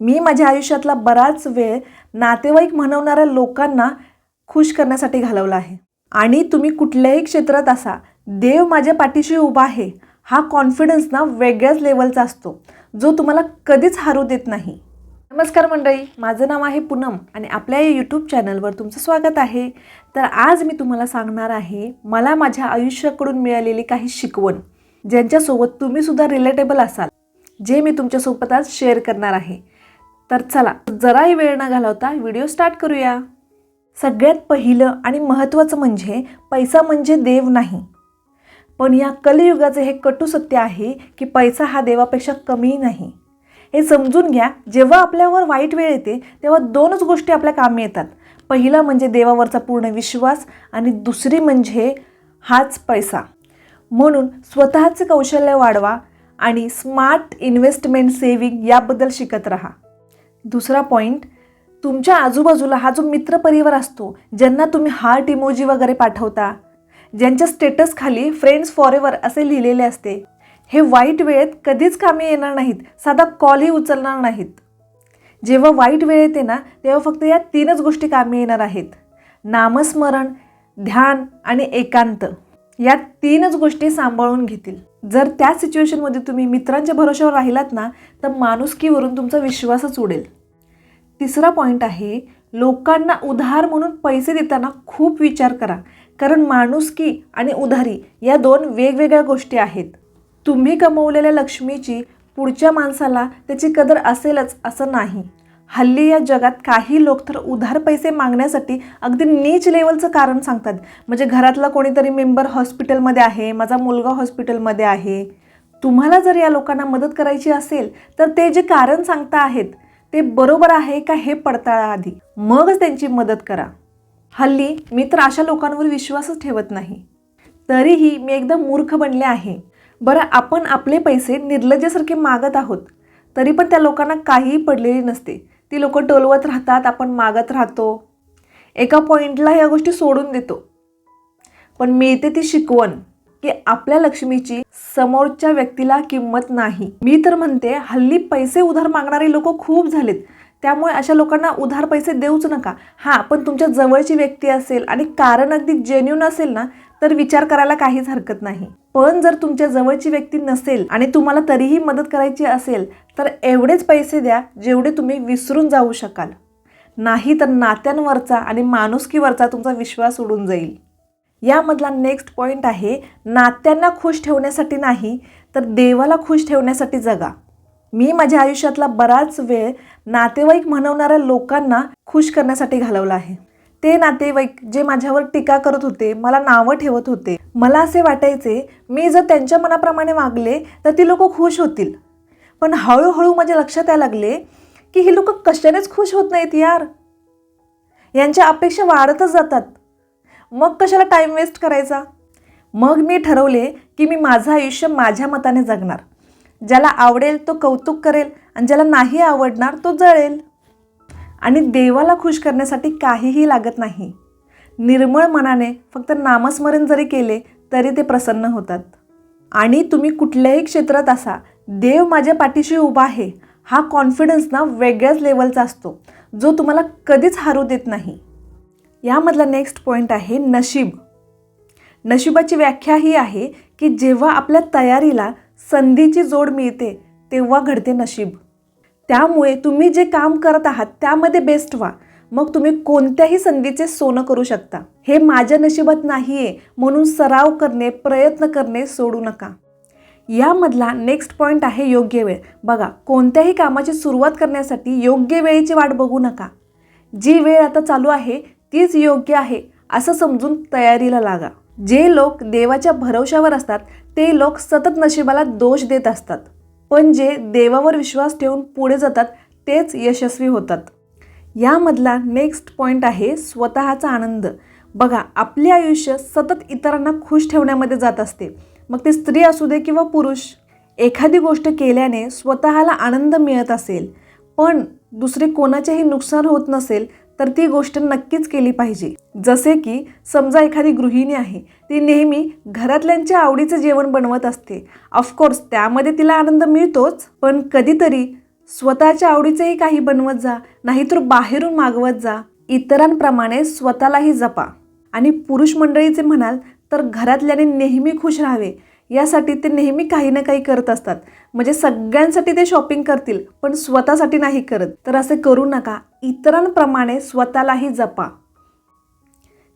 मी माझ्या आयुष्यातला बराच वेळ नातेवाईक म्हणवणाऱ्या लोकांना खुश करण्यासाठी घालवला आहे. आणि तुम्ही कुठल्याही क्षेत्रात असा देव माझ्या पाठीशी उभा आहे हा कॉन्फिडन्स ना वेगळ्याच लेवलचा असतो जो तुम्हाला कधीच हारू देत नाही. नमस्कार मंडळी माझं नाव आहे पूनम आणि आपल्या या यूट्यूब चॅनलवर तुमचं स्वागत आहे. तर आज मी तुम्हाला सांगणार आहे मला माझ्या आयुष्याकडून मिळालेली काही शिकवण ज्यांच्यासोबत तुम्ही सुद्धा रिलेटेबल असाल जे मी तुमच्यासोबत आज शेअर करणार आहे. तर चला जराही वेळ न घालवता व्हिडिओ स्टार्ट करूया. सगळ्यात पहिलं आणि महत्त्वाचं म्हणजे पैसा म्हणजे देव नाही. पण या कलियुगाचे हे कटू सत्य आहे की पैसा हा देवापेक्षा कमी नाही. हे समजून घ्या जेव्हा आपल्यावर वाईट वेळ येते तेव्हा दोनच गोष्टी आपल्या कामी येतात. पहिला म्हणजे देवावरचा पूर्ण विश्वास आणि दुसरी म्हणजे हाच पैसा. म्हणून स्वतःचे कौशल्य वाढवा आणि स्मार्ट इन्व्हेस्टमेंट सेविंग याबद्दल शिकत राहा. दुसरा पॉईंट तुमच्या आजूबाजूला हा जो मित्रपरिवार असतो ज्यांना तुम्ही हार्ट इमोजी वगैरे पाठवता ज्यांच्या स्टेटस खाली फ्रेंड्स फॉरेवर असे लिहिलेले असते हे वाईट वेळेत कधीच कामी येणार नाहीत साधा कॉलही उचलणार नाहीत. जेव्हा वाईट वेळ येते ना तेव्हा फक्त या तीनच गोष्टी कामी येणार आहेत. नामस्मरण ध्यान आणि एकांत. या तीनच गोष्टी सांभाळून घेतील. जर त्या सिच्युएशनमध्ये तुम्ही मित्रांच्या भरोश्यावर राहिलात ना तर माणुसकीवरून तुमचा विश्वासच उडेल. तिसरा पॉईंट आहे लोकांना उधार म्हणून पैसे देताना खूप विचार करा. कारण माणुसकी आणि उधारी या दोन वेगवेगळ्या गोष्टी आहेत. तुम्ही कमवलेल्या लक्ष्मीची पुढच्या माणसाला त्याची कदर असेलच असं नाही. हल्ली या जगात काही लोक तर उधार पैसे मागण्यासाठी अगदी नीच लेवलचं कारण सांगतात. म्हणजे घरातला कोणीतरी मेंबर हॉस्पिटलमध्ये आहे माझा मुलगा हॉस्पिटलमध्ये आहे. तुम्हाला जर या लोकांना मदत करायची असेल तर ते जे कारण सांगता आहेत ते बरोबर आहे का हे पडताळा आधी? मगच त्यांची मदत करा. हल्ली मी तर अशा लोकांवर विश्वासच ठेवत नाही. तरीही मी एकदम मूर्ख बनले आहे. बरं आपण आपले पैसे निर्लज्जासारखे मागत आहोत तरी पण त्या लोकांना काहीही पडलेली नसते. ती लोक टोलवत राहतात आपण मागत राहतो. एका पॉईंटला या गोष्टी सोडून देतो. पण मिळते ती शिकवण की आपल्या लक्ष्मीची समोरच्या व्यक्तीला किंमत नाही. मी तर म्हणते हल्ली पैसे उधार मागणारे लोक खूप झालेत. त्यामुळे अशा लोकांना उधार पैसे देऊच नका. हां पण तुमच्या जवळची व्यक्ती असेल आणि कारण अगदी जेन्युन असेल ना तर विचार करायला काहीच हरकत नाही. पण जर तुमच्या जवळची व्यक्ती नसेल आणि तुम्हाला तरीही मदत करायची असेल तर एवढेच पैसे द्या जेवढे तुम्ही विसरून जाऊ शकाल. नाही तर नात्यांवरचा आणि माणुसकीवरचा तुमचा विश्वास उडून जाईल. यामधला नेक्स्ट पॉईंट आहे नात्यांना खुश ठेवण्यासाठी नाही तर देवाला खुश ठेवण्यासाठी जगा. मी माझ्या आयुष्यातला बराच वेळ नातेवाईक म्हणवणाऱ्या लोकांना खुश करण्यासाठी घालवला आहे. ते नातेवाईक जे माझ्यावर टीका करत होते मला नावं ठेवत होते मला असे वाटायचे मी जर त्यांच्या मनाप्रमाणे वागले तर ती लोक खुश होतील. पण हळूहळू माझ्या लक्षात यायला लागले की ही लोक कशानेच खुश होत नाहीत यार. यांच्या अपेक्षा वाढतच जातात. मग कशाला टाईम वेस्ट करायचा? मग मी ठरवले की मी माझं आयुष्य माझ्या मताने जगणार. ज्याला आवडेल तो कौतुक करेल आणि ज्याला नाही आवडणार तो जळेल. आणि देवाला खुश करण्यासाठी काहीही लागत नाही. निर्मळ मनाने फक्त नामस्मरण जरी केले तरी ते प्रसन्न होतात. आणि तुम्ही कुठल्याही क्षेत्रात असा देव माझ्या पाठीशी उभा आहे हा कॉन्फिडन्स ना वेगळ्याच लेवलचा असतो जो तुम्हाला कधीच हारू देत नाही. यामधला नेक्स्ट पॉईंट आहे नशीब. नशिबाची व्याख्या ही आहे की जेव्हा आपल्या तयारीला संधीची जोड मिळते तेव्हा घडते नशीब. त्यामुळे तुम्ही जे काम करत आहात त्यामध्ये बेस्ट व्हा. मग तुम्ही कोणत्याही संधीचे सोनं करू शकता. हे माझ्या नशिबात नाही आहे म्हणून सराव करणे प्रयत्न करणे सोडू नका. यामधला नेक्स्ट पॉईंट आहे योग्य वेळ. बघा कोणत्याही कामाची सुरुवात करण्यासाठी योग्य वेळेची वाट बघू नका. जी वेळ आता चालू आहे तीच योग्य आहे असं समजून तयारीला लागा. जे लोक देवाच्या भरवशावर असतात ते लोक सतत नशिबाला दोष देत असतात. पण जे देवावर विश्वास ठेवून पुढे जातात तेच यशस्वी होतात. यामधला नेक्स्ट पॉईंट आहे स्वतःचा आनंद. बघा आपले आयुष्य सतत इतरांना खुश ठेवण्यामध्ये जात असते. मग ते स्त्री असू दे किंवा पुरुष एखादी गोष्ट केल्याने स्वतःला आनंद मिळत असेल. पण दुसरे कोणाचेही नुकसान होत नसेल तर ती गोष्ट नक्कीच केली पाहिजे. जसे की समजा एखादी गृहिणी आहे ती नेहमी घरातल्यांच्या आवडीचं जेवण बनवत असते. ऑफकोर्स त्यामध्ये तिला आनंद मिळतोच पण कधीतरी स्वतःच्या आवडीचंही काही बनवत जा नाहीतर बाहेरून मागवत जा. इतरांप्रमाणे स्वतःलाही जपा. आणि पुरुष मंडळीचे म्हणाल तर घरातल्याने नेहमी खुश राहावे. यासाठी ते नेहमी काही ना काही करत असतात. म्हणजे सगळ्यांसाठी ते शॉपिंग करतील पण स्वतःसाठी नाही करत. तर असे करू नका. इतरांप्रमाणे स्वतःलाही जपा.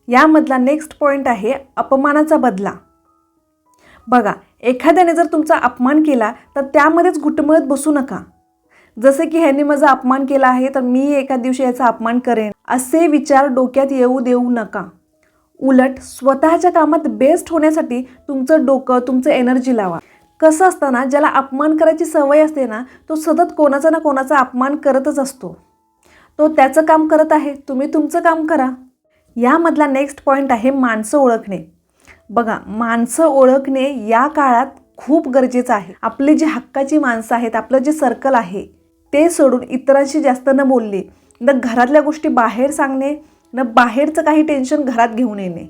यामधला नेक्स्ट पॉईंट आहे अपमानाचा बदला. बघा एखाद्याने जर तुमचा अपमान केला तर त्यामध्येच घुटमळत बसू नका. जसे की ह्यांनी माझा अपमान केला आहे तर मी एका दिवशी याचा अपमान करेन. असे विचार डोक्यात येऊ देऊ नका. उलट स्वतःच्या कामात बेस्ट होण्यासाठी तुमचं डोकं तुमचं एनर्जी लावा. कसं असतं ना ज्याला अपमान करायची सवय असते ना तो सतत कोणाचा ना कोणाचा अपमान करतच असतो. तो त्याचं काम करत आहे तुम्ही तुमचं काम करा. यामधला नेक्स्ट पॉईंट आहे माणसं ओळखणे. बघा माणसं ओळखणे या काळात खूप गरजेचं आहे. आपली जी हक्काची माणसं आहेत आपलं जे सर्कल आहे ते सोडून इतरांशी जास्त न बोलले न घरातल्या गोष्टी बाहेर सांगणे न बाहेरचं काही टेन्शन घरात घेऊन येणे.